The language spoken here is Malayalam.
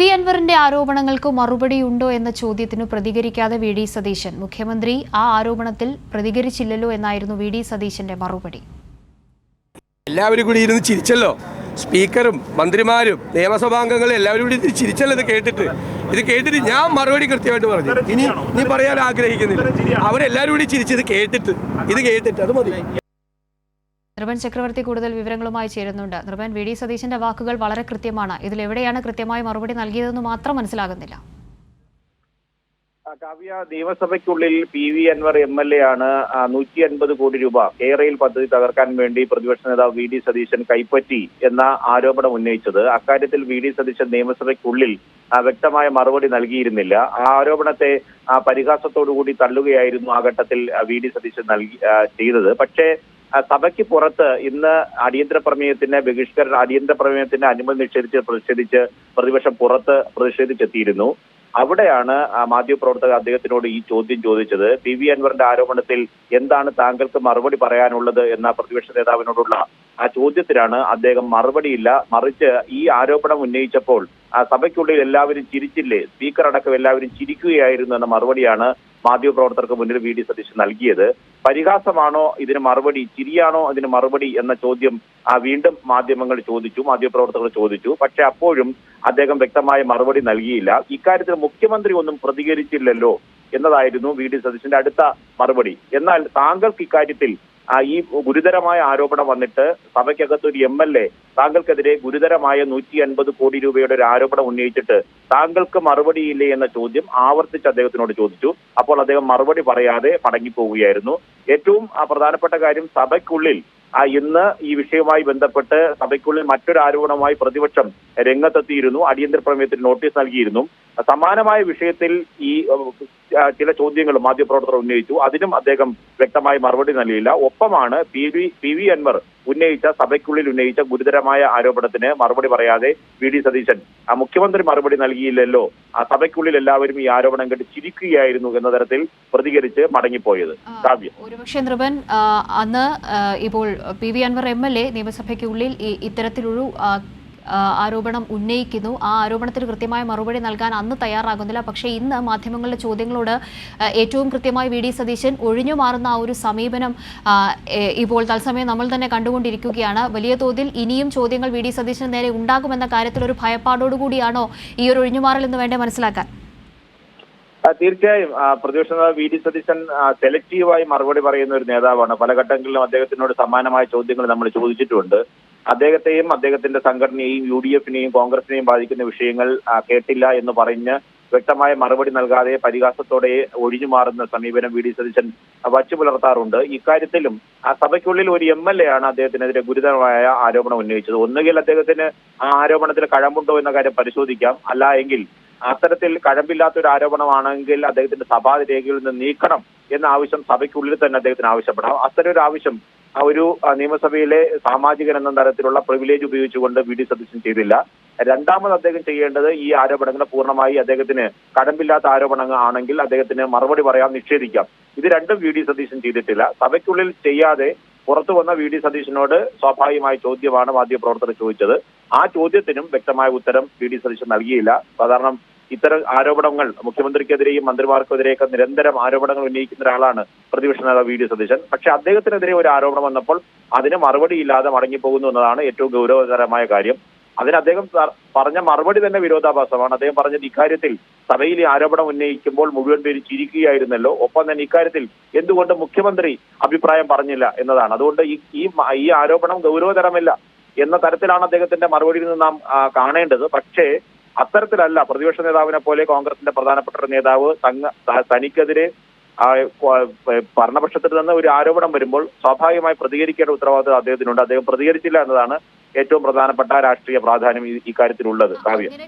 വി അൻവറിന്റെ ആരോപണങ്ങൾക്ക് മറുപടിയുണ്ടോ എന്ന ചോദ്യത്തിനു പ്രതികരിക്കാതെ വി ഡി സതീശൻ. മുഖ്യമന്ത്രി ആ ആരോപണത്തിൽ പ്രതികരിച്ചില്ലല്ലോ എന്നായിരുന്നു വി ഡി സതീശന്റെ മറുപടി. എല്ലാവരും കൂടി ഇരുന്ന് ചിരിച്ചല്ലോ. സ്പീക്കറും മന്ത്രിമാരും നിയമസഭാംഗങ്ങളും എല്ലാവരും കൂടി ചിരിച്ചല്ലോ ഇത് കേട്ടിട്ട്. ഇത് കേട്ടിട്ട് ഞാൻ മറുപടി കൃത്യമായിട്ട് പറഞ്ഞു. ഇനി നീ പറയാൻ ആഗ്രഹിക്കുന്നില്ല. അവരെല്ലാവരും കൂടി ചിരിച്ചത് കേട്ടിട്ട്. ഇത് കേട്ടിട്ട് അത് മതി. നിർഭൻ ചക്രവർത്തി കൂടുതൽ വിവരങ്ങളുമായി ചേരുന്നുണ്ട്. നിർബൻ വി. ഡി. സതീശന്റെ വാക്കുകൾ വളരെ കൃത്യമാണ്. ഇതിൽ എവിടെയാണ് കൃത്യമായി മറുപടി നൽകിയതെന്ന് മാത്രം മനസ്സിലാകുന്നില്ല. Kavya നിയമസഭയ്ക്കുള്ളിൽ P. V. Anvar M. L. A. ആണ് നൂറ്റി അൻപത് കോടി രൂപ കേരയിൽ പദ്ധതി തകർക്കാൻ വേണ്ടി പ്രതിപക്ഷ നേതാവ് വി. ഡി. സതീശൻ കൈപ്പറ്റി എന്ന ആരോപണം ഉന്നയിച്ചത്. അക്കാര്യത്തിൽ വി. ഡി. സതീശൻ നിയമസഭയ്ക്കുള്ളിൽ വ്യക്തമായ മറുപടി നൽകിയിരുന്നില്ല. ആ ആരോപണത്തെ പരിഹാസത്തോടുകൂടി തള്ളുകയായിരുന്നു ആ ഘട്ടത്തിൽ വി. ഡി. സതീശൻ നൽകി ചെയ്തത്. പക്ഷേ സഭയ്ക്ക് പുറത്ത് ഇന്ന് അടിയന്തര പ്രമേയത്തിന് ബഹിഷ്കരണ അടിയന്തര പ്രമേയത്തിന് അനുമതി നിഷേധിച്ച് പ്രതിഷേധിച്ച് പ്രതിപക്ഷം പുറത്ത് പ്രതിഷേധിച്ചെത്തിയിരുന്നു. അവിടെയാണ് മാധ്യമപ്രവർത്തകർ അദ്ദേഹത്തിനോട് ഈ ചോദ്യം ചോദിച്ചത്. പി. വി. അൻവറിന്റെ ആരോപണത്തിൽ എന്താണ് താങ്കൾക്ക് മറുപടി പറയാനുള്ളത് എന്ന പ്രതിപക്ഷ നേതാവിനോടുള്ള ആ ചോദ്യത്തിനാണ് അദ്ദേഹം മറുപടിയില്ല. മറിച്ച് ഈ ആരോപണം ഉന്നയിച്ചപ്പോൾ ആ സഭയ്ക്കുള്ളിൽ എല്ലാവരും ചിരിച്ചില്ലേ? സ്പീക്കർ അടക്കം എല്ലാവരും ചിരിക്കുകയായിരുന്നു എന്ന മറുപടിയാണ് മാധ്യമപ്രവർത്തകർക്ക് മുന്നിൽ വി ഡി സതീശൻ നൽകിയത്. പരിഹാസമാണോ ഇതിന് മറുപടി? ചിരിയാണോ അതിന് മറുപടി എന്ന ചോദ്യം വീണ്ടും മാധ്യമങ്ങൾ ചോദിച്ചു മാധ്യമപ്രവർത്തകർ ചോദിച്ചു. പക്ഷെ അപ്പോഴും അദ്ദേഹം വ്യക്തമായ മറുപടി നൽകിയില്ല. ഇക്കാര്യത്തിൽ മുഖ്യമന്ത്രി ഒന്നും പ്രതികരിച്ചില്ലല്ലോ എന്നതായിരുന്നു വി ഡി സതീശന്റെ അടുത്ത മറുപടി. എന്നാൽ താങ്കൾക്ക് ഇക്കാര്യത്തിൽ ഈ ഗുരുതരമായ ആരോപണം വന്നിട്ട് സഭയ്ക്കകത്ത് ഒരു എം എൽ എ താങ്കൾക്കെതിരെ ഗുരുതരമായ നൂറ്റി അൻപത് കോടി രൂപയുടെ ഒരു ആരോപണം ഉന്നയിച്ചിട്ട് താങ്കൾക്ക് മറുപടിയില്ലേ എന്ന ചോദ്യം ആവർത്തിച്ച് അദ്ദേഹത്തിനോട് ചോദിച്ചു. അപ്പോൾ അദ്ദേഹം മറുപടി പറയാതെ മടങ്ങിപ്പോവുകയായിരുന്നു. ഏറ്റവും പ്രധാനപ്പെട്ട കാര്യം സഭയ്ക്കുള്ളിൽ ആ ഇന്ന് ഈ വിഷയവുമായി ബന്ധപ്പെട്ട് സഭയ്ക്കുള്ളിൽ മറ്റൊരു ആരോപണവുമായി പ്രതിപക്ഷം രംഗത്തെത്തിയിരുന്നു. അടിയന്തര പ്രമേയത്തിന് നോട്ടീസ് നൽകിയിരുന്നു. സമാനമായ വിഷയത്തിൽ ഈ ചില ചോദ്യങ്ങൾ മാധ്യമപ്രവർത്തകർ ഉന്നയിച്ചു. അതിനും അദ്ദേഹം വ്യക്തമായി മറുപടി നൽകിയില്ല. ഒപ്പമാണ് P V P V Anvar ഉന്നയിച്ച സഭയ്ക്കുള്ളിൽ ഉന്നയിച്ച ഗുരുതരമായ ആരോപണത്തിന് മറുപടി പറയാതെ വി ഡി സതീശൻ ആ മുഖ്യമന്ത്രി മറുപടി നൽകിയില്ലല്ലോ. ആ സഭയ്ക്കുള്ളിൽ എല്ലാവരും ഈ ആരോപണം കേട്ട് ചിരിക്കുകയായിരുന്നു എന്ന തരത്തിൽ പ്രതികരിച്ച് മടങ്ങിപ്പോയത്. ഒരുപക്ഷെ നൃപൻ അന്ന് ഇപ്പോൾ P V Anvar M L A നിയമസഭയ്ക്കുള്ളിൽ ഇത്തരത്തിലൊരു ആരോപണം ഉന്നയിക്കുന്നു. ആ ആരോപണത്തിന് കൃത്യമായ മറുപടി നൽകാൻ അന്ന് തയ്യാറാകുന്നില്ല. പക്ഷേ ഇന്ന് മാധ്യമങ്ങളുടെ ചോദ്യങ്ങളോട് ഏറ്റവും കൃത്യമായി വി. ഡി. സതീശൻ ഒഴിഞ്ഞു മാറുന്ന ആ ഒരു സമീപനം ഇപ്പോൾ തത്സമയം നമ്മൾ തന്നെ കണ്ടുകൊണ്ടിരിക്കുകയാണ്. വലിയ തോതിൽ ഇനിയും ചോദ്യങ്ങൾ വി. ഡി. സതീശന് നേരെ ഉണ്ടാകുമെന്ന കാര്യത്തിൽ ഒരു ഭയപ്പാടോടുകൂടിയാണോ ഈ ഒരു ഒഴിഞ്ഞുമാറൽ എന്ന് വേണ്ടേ മനസ്സിലാക്കാൻ? തീർച്ചയായും. പ്രതിപക്ഷ നേതാവ് വി. ഡി. സതീശൻ സെലക്റ്റീവായി മറുപടി പറയുന്ന ഒരു നേതാവാണ്. പല ഘട്ടങ്ങളിലും അദ്ദേഹത്തിനോട് സമാനമായ ചോദ്യങ്ങൾ നമ്മൾ ചോദിച്ചിട്ടുണ്ട്. അദ്ദേഹത്തെയും അദ്ദേഹത്തിന്റെ സംഘടനയെയും യു ഡി എഫിനെയും കോൺഗ്രസിനെയും ബാധിക്കുന്ന വിഷയങ്ങൾ കേട്ടില്ല എന്ന് പറഞ്ഞ് വ്യക്തമായ മറുപടി നൽകാതെ പരിഹാസത്തോടെ ഒഴിഞ്ഞു മാറുന്ന സമീപനം വി ഡി സതീശൻ വച്ചു പുലർത്താറുണ്ട്. ഇക്കാര്യത്തിലും ആ സഭയ്ക്കുള്ളിൽ ഒരു എം എൽ എ ആണ് അദ്ദേഹത്തിനെതിരെ ഗുരുതരമായ ആരോപണം ഉന്നയിച്ചത്. ഒന്നുകിൽ അദ്ദേഹത്തിന് ആ ആരോപണത്തിൽ കഴമ്പുണ്ടോ എന്ന കാര്യം പരിശോധിക്കാം. അല്ല എങ്കിൽ അത്തരത്തിൽ കഴമ്പില്ലാത്ത ഒരു ആരോപണമാണെങ്കിൽ അദ്ദേഹത്തിന്റെ സഭാ രേഖയിൽ നിന്ന് നീക്കണം എന്ന ആവശ്യം സഭയ്ക്കുള്ളിൽ തന്നെ അദ്ദേഹത്തിന് ആവശ്യപ്പെടാം. അത്തരം ഒരു ആവശ്യം ഒരു നിയമസഭയിലെ സാമാജികൻ എന്ന തരത്തിലുള്ള പ്രിവിലേജ് ഉപയോഗിച്ചുകൊണ്ട് വി ഡി സതീശൻ ചെയ്തില്ല. രണ്ടാമത് അദ്ദേഹം ചെയ്യേണ്ടത് ഈ ആരോപണങ്ങൾ പൂർണമായി അദ്ദേഹത്തിന് കടമ്പില്ലാത്ത ആരോപണങ്ങൾ ആണെങ്കിൽ അദ്ദേഹത്തിന് മറുപടി പറയാൻ നിഷേധിക്കാം. ഇത് രണ്ടും വി ഡി സതീശൻ ചെയ്തിട്ടില്ല. സഭയ്ക്കുള്ളിൽ ചെയ്യാതെ പുറത്തു വന്ന വി ഡി സതീശനോട് സ്വാഭാവികമായ ചോദ്യമാണ് മാധ്യമപ്രവർത്തകർ ചോദിച്ചത്. ആ ചോദ്യത്തിനും വ്യക്തമായ ഉത്തരം വി ഡി സതീശൻ നൽകിയില്ല. സാധാരണ ഇത്തരം ആരോപണങ്ങൾ മുഖ്യമന്ത്രിക്കെതിരെയും മന്ത്രിമാർക്കെതിരെയൊക്കെ നിരന്തരം ആരോപണങ്ങൾ ഉന്നയിക്കുന്ന ഒരാളാണ് പ്രതിപക്ഷ നേതാവ് വി ഡി സതീശൻ. പക്ഷെ അദ്ദേഹത്തിനെതിരെ ഒരു ആരോപണം വന്നപ്പോൾ അതിന് മറുപടിയില്ലാതെ മടങ്ങിപ്പോകുന്നു എന്നതാണ് ഏറ്റവും ഗൗരവകരമായ കാര്യം. അതിന് അദ്ദേഹം പറഞ്ഞ മറുപടി തന്നെ വിരോധാഭാസമാണ്. അദ്ദേഹം പറഞ്ഞത് ഇക്കാര്യത്തിൽ സഭയിൽ ആരോപണം ഉന്നയിക്കുമ്പോൾ മുഴുവൻ പേര് ചിരിക്കുകയായിരുന്നല്ലോ. ഒപ്പം തന്നെ ഇക്കാര്യത്തിൽ എന്തുകൊണ്ട് മുഖ്യമന്ത്രി അഭിപ്രായം പറഞ്ഞില്ല എന്നതാണ്. അതുകൊണ്ട് ഈ ഈ ആരോപണം ഗൗരവതരമല്ല എന്ന തരത്തിലാണ് അദ്ദേഹത്തിന്റെ മറുപടിയിൽ നിന്ന് നാം കാണേണ്ടത്. പക്ഷേ അത്തരത്തിലല്ല പ്രതിപക്ഷ നേതാവിനെ പോലെ കോൺഗ്രസിന്റെ പ്രധാനപ്പെട്ട ഒരു നേതാവ് തങ്ങ തനിക്കെതിരെ ഭരണപക്ഷത്തിൽ നിന്ന് ഒരു ആരോപണം വരുമ്പോൾ സ്വാഭാവികമായി പ്രതികരിക്കേണ്ട ഉത്തരവാദിത്വം അദ്ദേഹത്തിനുണ്ട്. അദ്ദേഹം പ്രതികരിച്ചില്ല എന്നതാണ് ഏറ്റവും പ്രധാനപ്പെട്ട രാഷ്ട്രീയ പ്രാധാന്യം ഈ- ഇക്കാര്യത്തിലുള്ളത് കാവ്യം.